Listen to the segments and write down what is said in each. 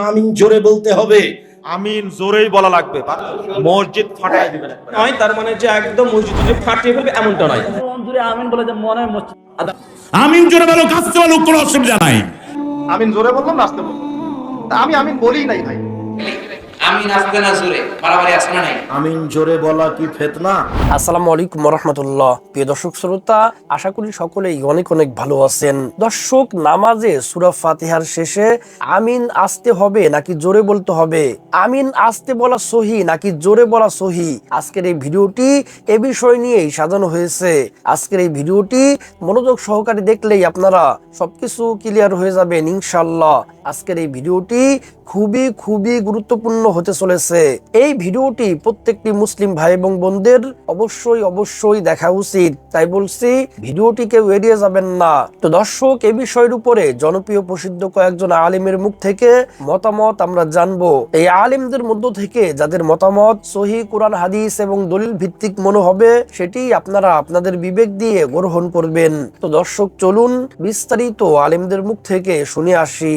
আমিন! জোরে বলতে হবে। আমিন জোরেই বলা লাগবে। মসজিদ ফাটাই দিবে নয় তার মানে যে একদম মসজিদ যে ফাটিয়ে ফেলবে এমনটা নয়। জোরে আমিন বলে যে মনে হয় মসজিদ আমিন জোরে বলো কাছে বলো কোনো অসুবিধা নাই। আমিন জোরে বললাম নাচতে বললাম। আমি আমিন বলি নাই ভাই। আমি নাচতে না জোরে? বাড়াবাড়ি আসে নাই? আমিন জোরে বলা কি ফেতনা? আসসালামু আলাইকুম রহমতুল্লাহ প্রিয় দর্শক শ্রোতা আশা করি সকলেই অনেক অনেক ভালো আছেন। দর্শক নামাজে সুরা ফাতিহার শেষে আমিন আসতে হবে নাকি জোরে বলতে হবে? আমিন আসতে বলা সহি নাকি জোরে বলা সহি? আজকের এই ভিডিওটি এ বিষয় নিয়েই সাজানো হয়েছে। আজকের এই ভিডিওটি মনোযোগ সহকারে দেখলেই আপনারা সবকিছু ক্লিয়ার হয়ে যাবেন ইনশাল্লাহ আজকের এই ভিডিওটি খুবই খুবই গুরুত্বপূর্ণ হতে চলেছে। এই ভিডিওটি প্রত্যেকটি মুসলিম ভাই এবং বোনদের অবশ্যই অবশ্যই দেখা উচিত। তাই বলছি, ভিডিওটি কেউ এড়িয়ে যাবেন না। তো দর্শক এই বিষয়ের উপরে জনপ্রিয় প্রসিদ্ধ কয়েকজন আলিমের মুখ থেকে মতামত আমরা জানব। এই আলিমদের মধ্য থেকে যাদের মতামত সহি কোরআন, হাদিস এবং দলিল ভিত্তিক মনে হবে, সেটি আপনারা আপনাদের বিবেক দিয়ে গ্রহণ করবেন। তো দর্শক, চলুন বিস্তারিত আলিমদের মুখ থেকে শুনে আসি।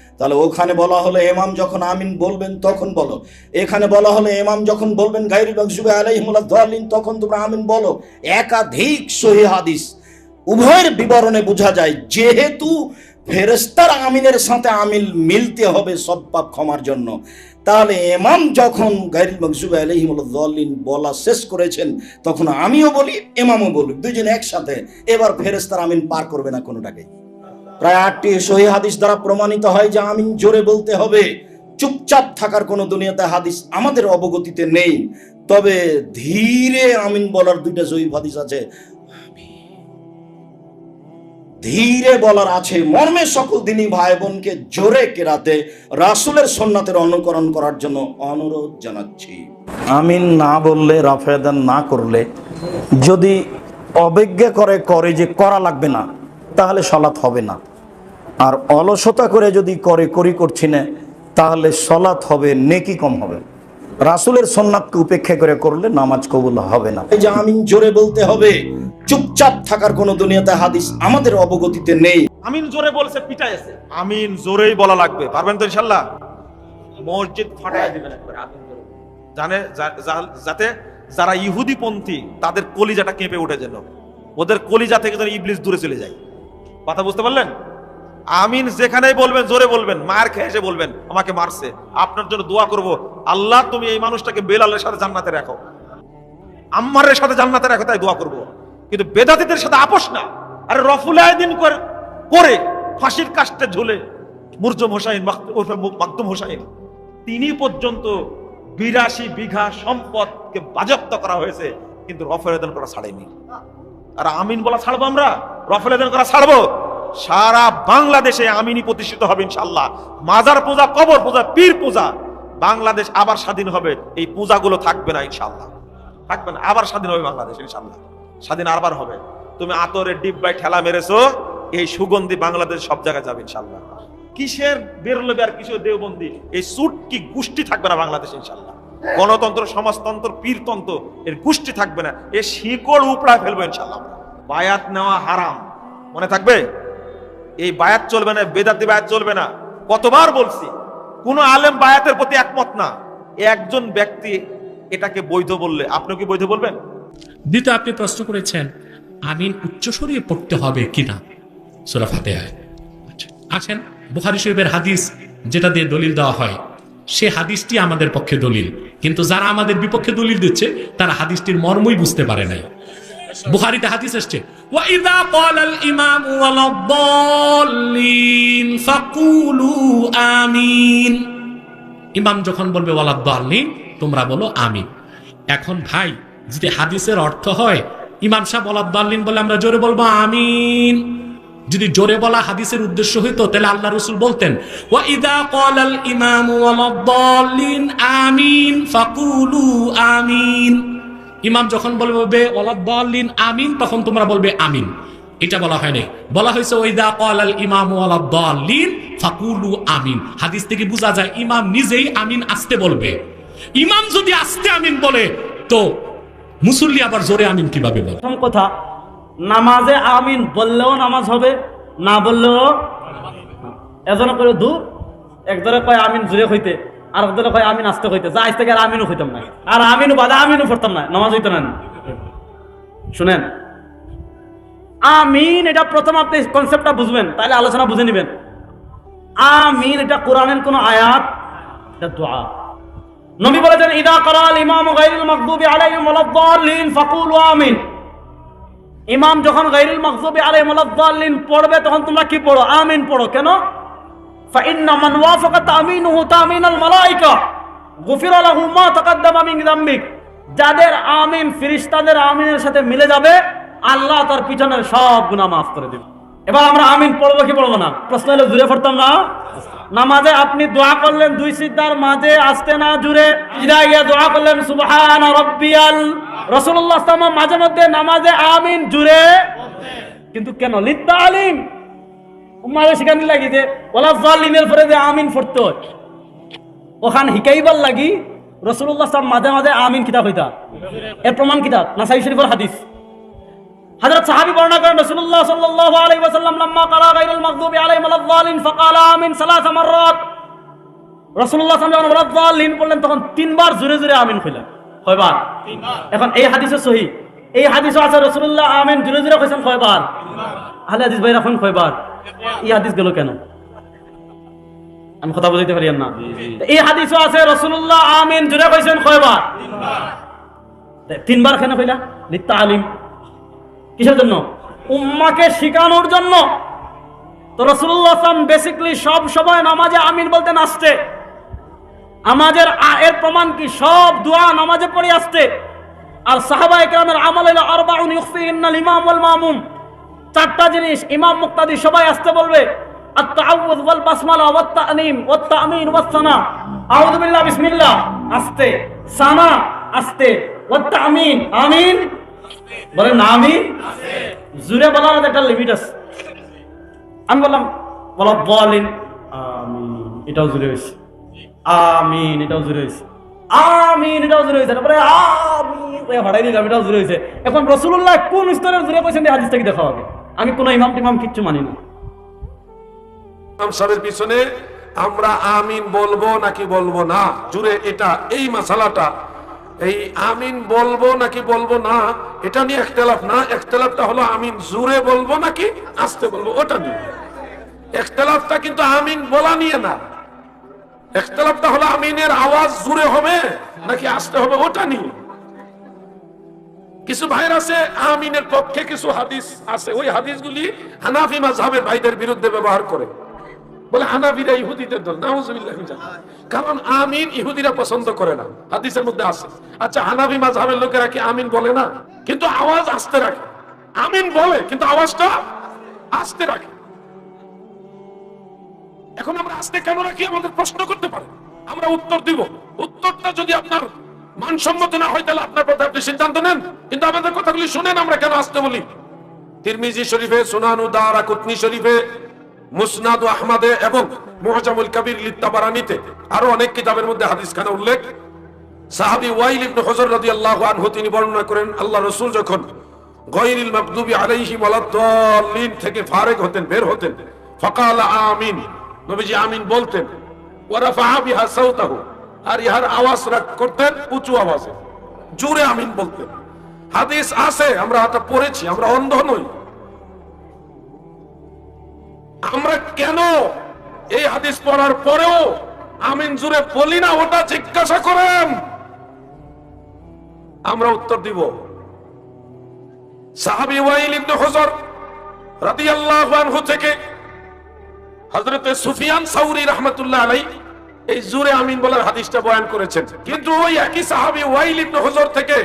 তাহলে ওখানে বলা হলো, ইমাম যখন আমিন বলবেন তখন বলো। এখানে বলা হলো, ইমাম যখন বলবেন গায়রিল মাগজুবি আলাইহিম তখন তোমরা আমিন বলো। একাধিক সহিহ হাদিস। উভয়ের বিবরণে বোঝা যায়, যেহেতু ফেরেস্তার আমিনের সাথে আমিল মিলতে হবে সব পাপ ক্ষমার জন্য। তাহলে এমাম যখন গাইরুল মকজুব আলহিমুল্লিন বলা শেষ করেছেন, তখন আমিও বলি এমামও বলি। দুজন একসাথে, এবার ফেরেস্তার আমিন পার করবে না কোনোটাকে। প্রায় আটটি সহি হাদিস দ্বারা প্রমাণিত হয় যে আমিন জোরে বলতে হবে। চুপচাপ থাকার কোনো দুনিয়াতে হাদিস আমাদের অবগতিতে নেই। তবে ধীরে আমিন বলার দুইটা সহি হাদিস আছে। ধীরে বলার আছে, মর্মে সকল দিনই ভাই বোনকে জোরে কেরাতে রাসুলের সন্ন্যাতের অনুকরণ করার জন্য অনুরোধ জানাচ্ছি। আমিন না বললে, রাফেদান না করলে, যদি অবজ্ঞা করে করে যে করা লাগবে না, তাহলে সলাৎ হবে না। আর অলসতা করে যদি করে করি করছি না তাহলে সলাৎ হবে নেকি কম হবে। রাসুলের সন্ন্যাতকে উপেক্ষা করে করলে নামাজ কবুল হবে না। এই যে আমিন জোরে বলতে হবে চুপচাপ থাকার কোনো দুনিয়াতে হাদিস আমাদের অবগতিতে নেই। আমিন জোরে বলছে পিটাই আছে। আমিন জোরেই বলা লাগবে। পারবেন তো ইনশাল্লাহ মসজিদ ফাটাই দিবেন একবারে আমিন জোরে। জানে যাতে যারা ইহুদি পন্থী তাদের কলিজাটা কেঁপে উঠে যেন। ওদের কলিজা থেকে যেন ইবলিস দূরে চলে যায়। কথা বুঝতে পারলেন? আমিন যেখানেই বলবেন, জোরে বলবেন, মার খেয়ে এসে বলবেন, আমাকে মারছে। আপনার জন্য দোয়া করব, আল্লাহ তুমি এই মানুষটাকে বেলালের সাথে জান্নাতে রাখো। আম্মারের সাথে জান্নাতে রাখো, তাই দোয়া করব। কিন্তু বেদাতিদের সাথে আপোষ না। আরে রফুল আয়দিন করে ফাঁসির কাস্টে ঝুলে মুরজম হোসাইন মাক- মাকদুম হোসাইন, তিনি পর্যন্ত বিরাশি বিঘা সম্পদকে বাজপ্ত করা হয়েছে, কিন্তু রফেল আয়দান করা ছাড়েনি। আর আমিন বলা ছাড়বো আমরা? রফেল করা ছাড়বো? সারা বাংলাদেশে আমিনই প্রতিষ্ঠিত হবে ইনশাল্লাহ মাজার পূজা, কবর পূজা, পীর পূজা। বাংলাদেশ আবার স্বাধীন হবে, এই পূজাগুলো থাকবে না ইনশাল্লাহ থাকবে না, আবার স্বাধীন হবে বাংলাদেশ ইনশাল্লাহ স্বাধীন আবার হবে। তুমি আতরের ডিব্বায় ঠেলা মেরেছো, এই সুগন্ধি বাংলাদেশ সব জায়গায় যাবে ইনশাল্লাহ কিসের বেরোলবে আর কিসের দেওবন্দি? এই সুট কি গোষ্ঠী থাকবে না বাংলাদেশ ইনশাল্লাহ গণতন্ত্র, সমাজতন্ত্র, পীরতন্ত্র, এর গোষ্ঠী থাকবে না। এ শিকড় উপড়া ফেলবে ইনশাল্লাহ বায়াত নেওয়া হারাম। মনে থাকবে? এই বায়াত চলবে না, বেদাতি বায়াত চলবে না। কতবার বলছি, কোন আলেম বায়াতের প্রতি একমত না। একজন ব্যক্তি এটাকে বৈধ বললে আপনি কি বৈধ বলবেন? দ্বিতীয় আপনি প্রশ্ন করেছেন আমিন উচ্চস্বরে পড়তে হবে কিনা? সুরা ফাতেহায় আচ্ছা আছেন বুখারি শরীফের হাদিস যেটা দিয়ে দলিল দেওয়া হয়, সে হাদিসটি আমাদের পক্ষে দলিল। কিন্তু যারা আমাদের বিপক্ষে দলিল দিচ্ছে, তারা হাদিসটির মর্মই বুঝতে পারে নাই। বুখারিতে হাদিস এসছে ইমামু আমিন। ইমাম যখন বলবে ওয়ালাদ-দাল্লিন তোমরা বলো, আমিন। এখন ভাই, যদি হাদিসের অর্থ হয়, ইমাম সাহেব ওয়ালাদ-দাল্লিন বলে আমরা জোরে বলব, আমিন। যদি জোরে বলা হাদিসের উদ্দেশ্য হইতো, তাহলে আল্লাহ রসুল বলতেন ইমামু আমিন আমিন। ইমাম যখন বলবে আমিন, তখন তোমরা বলবে, আমিন। এটা বলা হয়নি বলা হয়েছে ওইদা ক্বালাল ইমাম ফাকুলু আমিন। হাদিস থেকে বোঝা যায়, ইমাম নিজেই আমিন আসতে বলবে। ইমাম যদি আসতে আমিন বলে, তো মুসল্লি আবার জোরে আমিন কীভাবে বলে? প্রথম কথা, নামাজে আমিন বললেও নামাজ হবে, না বললেও এজনে করে দু একদরে কয়, আমিন জুড়ে হইতে। আর একদরে কয় আমিন আসতে হইতে যা থেকে আর আমিনও হইতাম না। আর আমিনও বাদা আমিনও পড়তাম না। নামাজ হইতো না। শুনেন। আমিন, এটা প্রথম আপনি কনসেপ্টটা বুঝবেন, তাহলে আলোচনা বুঝে নেবেন। আমিন, এটা কোরআনের কোন আয়াত? এটা দোয়া। নবী বলেছেন, ইদা করাল ইমাম গাইরুল মাকদুবি আলাইহিম ওয়ালাদ-দাল্লিন ফাকুলু আমিন। ইমাম যখন গাইরুল মাকদুবি আলাইহিম ওয়ালাদ-দাল্লিন পড়বে, তখন তোমরা কি পড়ো? আমিন পড়ো। কেন? ফাইন্না মান ওয়াফাকা তামিনুহু তামিনাল মালাইকা গুফিরা লাহু মা তাকাদ্দামা মিন যামবিক যাদের আমিন ফেরেশতাদের আমিনের সাথে মিলে যাবে, আল্লাহ তার পিছনের সব গুনাহ মাফ করে দিবে। এবার আমরা আমিন পড়ব কি পড়ব না? প্রশ্ন হলো, জুড়ে পড়তাম না? নামাজে আপনি দোয়া করলেন দুই সিদ্ধার মাঝে, আসতে না জুড়ে? ইদা গিয়ে দোয়া করলেন, সুবহান রব্বিয়াল। সাল্লাল্লাহু মাঝে মধ্যে নামাজে আমিন জুড়ে। কিন্তু কেন? লিদ্দা আলিম। উম্মারে সেখানে লাগি যে, ওলা জালিমের পরে যে আমিন পড়তে ওখান হিকাইবার লাগি রসুল্লাহ সাল্লাম মাঝে মাঝে আমিন কিতাব হইতা। এর প্রমাণ কিতাব, নাসাই শরীফের হাদিস। হযরত সাহাবী বর্ণনা করেন রাসূলুল্লাহ সাল্লাল্লাহু আলাইহি ওয়াসাল্লাম লাম্মা ক্বারা গায়রুল মাগদুবি আলাইহিম ওয়ালাদ-দালিন ফাকালা আমিন সালাস মাররাত। রাসূলুল্লাহ সাল্লাল্লাহু আলাইহি ওয়াসাল্লাম বললেন তখন তিনবার জোরে জোরে আমিন কইলেন। কয়বার? এখন এই হাদিসে সহি। এই হাদিসে আছে রাসূলুল্লাহ আমিন জোরে জোরে কইছেন কয়বার? আহলে হাদিস ভাই রাখুন কয়বার? এই হাদিস গেল কেন? আমি কথা বুঝাইতে পারি না? এই হাদিসও আছে রাসূলুল্লাহ আমিন জোরে কইছেন কয়বার? তিনবার। কেন কইলা? লিত্তা আলিম কিসের জন্য? উম্মাকে শিখানোর জন্য। তো রসুল্লাহ আসলাম বেসিকলি সব সময় নামাজে আমিন বলতেন আসতে। আমাদের এর প্রমাণ কি? সব দোয়া নামাজে পড়ে আসতে। আর সাহাবা একরামের আমল হলো আরবাউন ইউখফিহিন্নাল ইমাম ওয়াল মামুম। চারটা জিনিস ইমাম মুক্তাদি সবাই আসতে বলবে সানা। বলার একটা লিমিট আছে। আমি বললাম এটাও আমিন এটাও আমিন, এটাও জুড়ে আমিন এটাও এখন রসুল্লাহ কোন স্তরের জুড়ে পয়সা হাদিস থেকে দেখা হবে আমি কোনো ইমাম টিমাম কিচ্ছু মানি না। ইমাম সাহেবের পিছনে আমরা আমিন বলব নাকি বলব না? জুড়ে এটা, এই মশালাটা এই আমিন বলব নাকি বলব না, এটা নিয়ে একতলাফ না, একতলাফটা হলো আমিন জুড়ে বলব নাকি আসতে বলব, ওটা নিয়ে একতলাফটা কিন্তু আমিন বলা নিয়ে না। একতলাফটা হলো আমিনের আওয়াজ জুড়ে হবে নাকি আসতে হবে, ওটা নিয়ে। কিছু ভাইয়ের আছে, আমিনের পক্ষে কিছু হাদিস আছে। ওই হাদিসগুলি হানাফি মাযহাবের ভাইদের বিরুদ্ধে ব্যবহার করে। বলে হানাফিরা ইহুদিদের দল, নাউজুবিল্লাহ কারণ আমিন ইহুদিরা পছন্দ করে না, হাদিসের মধ্যে আছে। আচ্ছা হানাফি মাযহাবের লোকেরা কি আমিন বলে না? কিন্তু আওয়াজ আস্তে রাখে। আমিন বলে, কিন্তু আওয়াজটা আস্তে রাখে। এখন আমরা আস্তে কেন রাখি? আমাদের প্রশ্ন করতে পারে। আমরা উত্তর দিব। উত্তরটা যদি আপনার মানসম্মত না হয় তাহলে আপনার কথা আপনি সিদ্ধান্ত নেন। কিন্তু আমাদের কথাগুলি শুনেন, আমরা কেন আসতে বলি? তিরমিজি শরীফে, সুনানু দারা কুতনি শরীফে, মুসনাদ আহমদে এবং মুহজামুল কবির লিত্তাবারানিতে আরও অনেক কিতাবের মধ্যে হাদিস খানা উল্লেখ। সাহাবি ওয়াইল ইবনে হুজর রাদিয়াল্লাহু আনহু, তিনি বর্ণনা করেন, আল্লাহ রাসূল যখন গায়রিল মাগদুবি আলাইহিম ওয়ালাদ-দাল্লিন থেকে ফারেক হতেন, বের হতেন, ফাকাল আমিন, নবীজি আমিন বলতেন, ওয়া রাফা'a বিহা সাওতাহু আর ইহার আওয়াজ করতেন, উঁচু আওয়াজে। জোরে আমিন বলতেন। হাদিস আছে, আমরা এটা পড়েছি, আমরা অন্ধ নই। আমরা কেন এই হাদিস পড়ার পরেও আমিন জুড়ে বলি না, ওটা জিজ্ঞাসা করেন। আমরা উত্তর দিব। সাহাবি ওয়াইল ইবনে হুজর রাদিয়াল্লাহু আনহু থেকে হযরত সুফিয়ান সাউরি রাহমাতুল্লাহ আলাই এই জুরে আমিন বলার হাদিসটা বয়ান করেছেন। কিন্তু ওই একই সাহাবী ওয়াইল ইবনে হুজর থেকে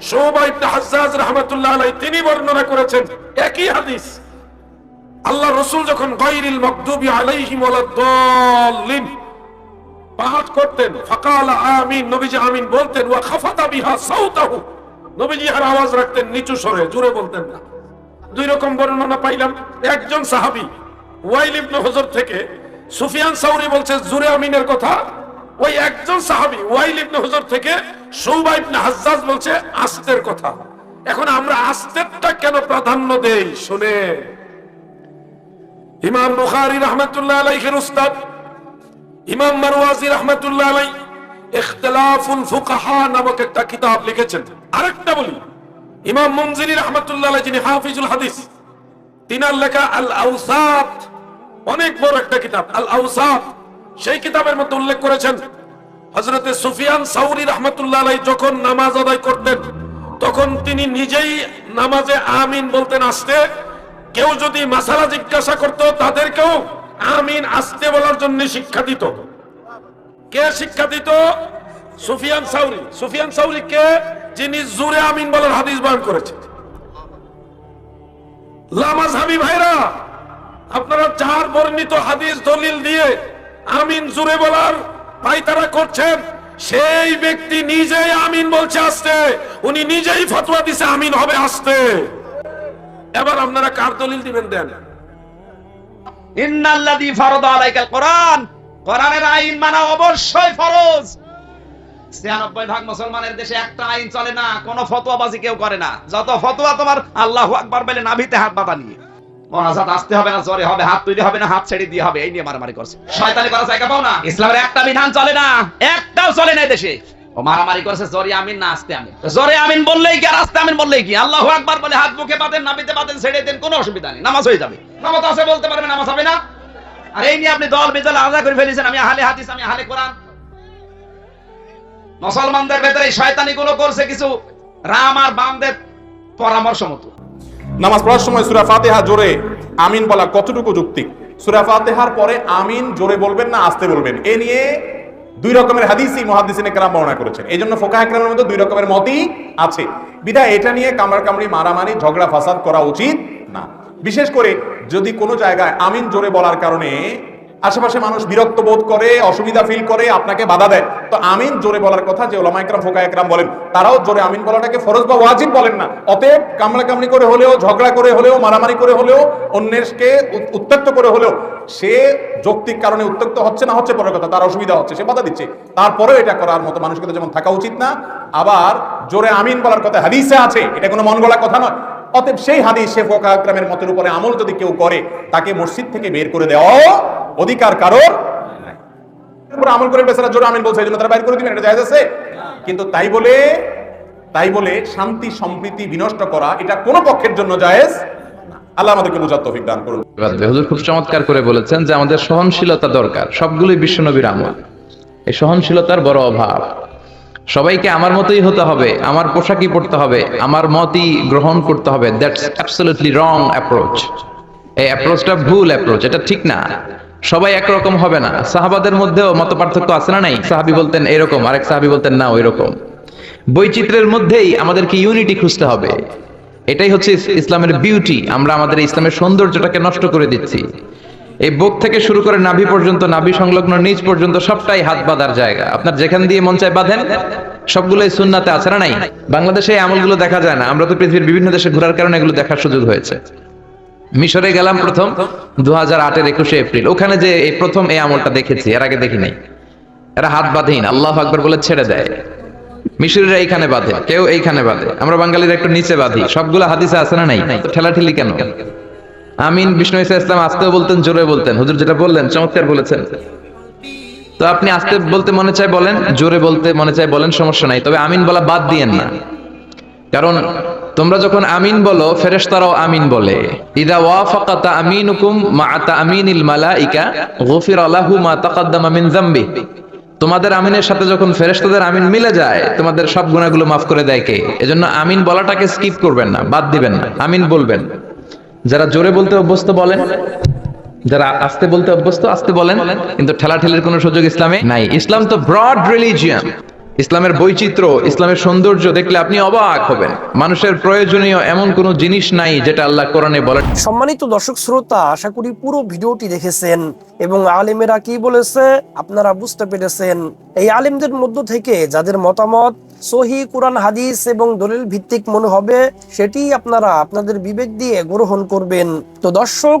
শোবা ইবনে হাজ্জাজ রাহমাতুল্লাহ আলাই তিনি বর্ণনা করেছেন, একই হাদিস। আল্লাহ রসুল যখন গায়রিল মাগদুবি আলাইহিম ওয়ালাদ-দাল্লিন পাঠ করতেন, ফাকাল আমিন, নবীজি আমিন বলতেন, ওয়া খাফাতা বিহা সাউতাহু। নবীজি আর আওয়াজ রাখতেন নিচু স্বরে, জোরে বলতেন না। দুই রকম বর্ণনা পাইলাম। একজন সাহাবি ওয়াইল ইবনে হুজর থেকে সুফিয়ান সাউরি বলছে, জুরে আমিনের কথা। ওই একজন সাহাবি, ওয়াইল ইবনে হুজর থেকে সৌবা ইবনে হাজ্জাজ বলছে, আস্তের কথা। এখন আমরা আস্তেরটা কেন প্রাধান্য দেই? শুনে ইমাম বুখারী রহমতুল্লাহ আলাইহির উস্তাদ, ইমাম মারওয়াজি রহমতুল্লাহ আলাই ইখতিলাফুল ফুকাহা নামক একটা কিতাব লিখেছেন। আরেকটা বলি, ইমাম মুনজিরি রহমতুল্লাহ আলাই যিনি হাফিজুল হাদিস, তিনার লেখা আল আউসাত অনেক বড় একটা কিতাব আল আউসাত সেই কিতাবের মধ্যে উল্লেখ করেছেন, হযরতে সুফিয়ান সাউরি রহমতুল্লাহ যখন নামাজ আদায় করতেন, তখন তিনি নিজেই নামাজে আমিন বলতেন, আসতে। কেউ যদি মাসালা জিজ্ঞাসা করত, তাদেরকেও আমিন, আসতে বলার জন্য শিক্ষা দিত। কে শিক্ষা দিত? সুফিয়ান সাউরি। সুফিয়ান সাউরি কে? যিনি জুরে আমিন বলার হাদিস বয়ান করেছে। লামাজহাবি ভাইরা আপনারা চার বর্ণিত হাদিস দলিল দিয়ে আমিন জুরে বলার পাইতারা করছেন, সেই ব্যক্তি নিজেই আমিন বলছে আসতে। উনি নিজেই ফতোয়া দিছে, আমিন হবে আসতে। এবার আপনারা কার দলিল দিবেন দেন? ইন্নাল্লাযী ফারাদা আলাইকাল কোরআন। কোরআনের আইন মানা অবশ্যই ফরজ। 96 ভাগ মুসলমানের দেশে একটা আইন চলে না, কোন ফতোয়াবাজি কেউ করে না। যত ফতোয়া তোমার আল্লাহু আকবার বলে, নাভিতে হাত বাঁধা নিয়ে। মনাজাত আসতে হবে না জোরে হবে, হাত তৈরি হবে না, হাত ছেড়ে দিয়ে হবে, এই নিয়ে মারামারি করছে। শয়তানি করা জায়গা পাও না? ইসলামের একটা বিধান চলে না, একটাও চলে না দেশে। ও মারামারি করছে জোরে আমিন না আসতে আমিন? জোরে আমিন বললেই কি, আর আসতে আমিন বললেই কি? আল্লাহু আকবার বলে, হাত মুখে বাঁধেন, নাভিতে বাঁধেন, ছেড়ে দেন, কোনো অসুবিধা নেই, নামাজ হয়ে যাবে। নামাজ আছে বলতে পারবে নামাজ হবে না। আর এই নিয়ে আপনি দল বেদল আলাদা করে ফেলেছেন, আমি আহলে হাদিস, আমি আহলে কোরআন। মুসলমানদের ভেতরে শয়তানি গুলো করছে কিছু রাম আর বামদের পরামর্শ মতো। নামাজ পড়ার সময় সুরা ফাতেহা জোরে আমিন বলা কতটুকু যুক্তি? সুরা ফাতেহার পরে আমিন জোরে বলবেন না আসতে বলবেন? এ নিয়ে দুই রকমের হাদিসই মহাদিসিনে কেরাম বর্ণনা করেছেন। এই জন্য ফোকাহ একরামের মধ্যে দুই রকমের মতই আছে। বিধায় এটা নিয়ে কামড় কামড়ি মারামারি, ঝগড়া, ফাসাদ করা উচিত না। বিশেষ করে যদি কোনো জায়গায় আমিন জোরে বলার কারণে আশেপাশে মানুষ বিরক্ত বোধ করে, অসুবিধা ফিল করে, আপনাকে বাধা দেয়। তো আমিন জোরে বলার কথা যে ওলামা একরাম, ফোকা একরাম বলেন। তারাও জোরে আমিন বলাটাকে ফরজ বা ওয়াজিব বলেন না। অতএব কামড়ি করে হলেও, ঝগড়া করে হলেও, মারামারি করে হলেও, অন্যেরকে উত- উত্ত্যক্ত করে হলেও, সে যৌক্তিক কারণে উত্ত্যক্ত হচ্ছে না হচ্ছে পরের কথা, তার অসুবিধা হচ্ছে, সে বাধা দিচ্ছে। তারপরেও এটা করার মতো মানুষকে যেমন থাকা উচিত না, আবার জোরে আমিন বলার কথা হাদিসে আছে, এটা কোনো মন গড়া কথা নয়। অতএব সেই হাদিস সে ফোকা একরামের মতের উপরে আমল যদি কেউ করে, তাকে মসজিদ থেকে বের করে দেওয়া অধিকার কারোর আমল করে বেচারা জোরে আমিন বলছে তারা বাইর করে দিবেন, এটা জায়েজ আছে? কিন্তু তাই বলে তাই বলে শান্তি, সম্প্রীতি বিনষ্ট করা, এটা কোনো পক্ষের জন্য জায়েজ সহনশীলতার বড় অভাব। সবাইকে আমার মতোই হতে হবে, আমার পোশাকই হবে, আমার মতই গ্রহণ করতে হবে। অ্যাপ্রোচ ভুল অ্যাপ্রোচ এটা ঠিক না। সবাই একরকম হবে না। সাহাবাদের মধ্যেও মত পার্থক্য আছে না নাই? সাহাবি বলতেন এরকম, আরেক সাহাবি বলতেন না ওই রকম বৈচিত্র্যের মধ্যেই আমাদেরকে ইউনিটি খুঁজতে হবে। এটাই হচ্ছে ইসলামের বিউটি আমরা আমাদের ইসলামের সৌন্দর্যটাকে নষ্ট করে দিচ্ছি। এই বুক থেকে শুরু করে নাভি পর্যন্ত, নাভি সংলগ্ন নিচ পর্যন্ত সবটাই হাত বাঁধার জায়গা। আপনার যেখান দিয়ে মন চায় বাঁধেন, সবগুলোই সুন্নাতে আছে না নাই? বাংলাদেশে আমলগুলো দেখা যায় না। আমরা তো পৃথিবীর বিভিন্ন দেশে ঘোরার কারণে এগুলো দেখার সুযোগ হয়েছে। মিশরে গেলাম প্রথম দু হাজার আটের একুশে এপ্রিল। ওখানে যে এই প্রথম এই আমলটা দেখেছি, এর আগে দেখি নাই এরা হাত বাঁধেই না, আল্লাহ আকবর বলে ছেড়ে দেয়। মিশরীরা এইখানে বাঁধে, কেউ এইখানে বাঁধে। আমরা বাঙালিরা একটু নিচে বাঁধি। সবগুলো হাদিসে আছে না নাই? ঠেলাঠেলি কেন? আমিন, বিষ্ণু ইসা ইসলাম আসতেও বলতেন, জোরে বলতেন। হুজুর যেটা বললেন, চমৎকার বলেছেন। তো আপনি আসতে বলতে মনে চায় বলেন, জোরে বলতে মনে চায় বলেন, সমস্যা নাই। তবে আমিন বলা বাদ দিয়েন না। কারণ তোমরা যখন আমিন বলো, ফেরেশতারাও আমিন বলে। ইদা ওয়াফাকাতা আমিনুকুম মা তামিনিল মালাইকা, গফির লাহু মা তাকাদ্দামা মিন যামবি। তোমাদের আমিনের সাথে যখন ফেরেশতাদের আমিন মিলে যায়, তোমাদের সব গুনাহগুলো মাফ করে দেয় কে? এজন্য আমিন বলাটাকে স্কিপ করবেন না, বাদ দিবেন না, আমিন বলবেন। যারা জোরে বলতে অভ্যস্ত বলেন, যারা আস্তে বলতে অভ্যস্ত, আস্তে বলেন। কিন্তু ঠেলাঠেলির কোনো সুযোগ ইসলামে নাই। ইসলাম তো ব্রড রিলিজিয়ান ইসলামের বৈচিত্র্য, ইসলামের সৌন্দর্য দেখলে আপনি অবাক হবেন। মানুষের প্রয়োজনীয় এমন কোনো জিনিস নাই যেটা আল্লাহ কোরআনে বলেন সম্মানিত দর্শক শ্রোতা, আশা করি পুরো ভিডিওটি দেখেছেন এবং আলেমেরা কি বলেছে আপনারা বুঝতে পেরেছেন। এই আলেমদের মধ্য থেকে যাদের মতামত সহি কোরআন, হাদিস এবং দলিল ভিত্তিক মনে হবে সেটি আপনারা আপনাদের বিবেক দিয়ে গ্রহণ করবেন। তো দর্শক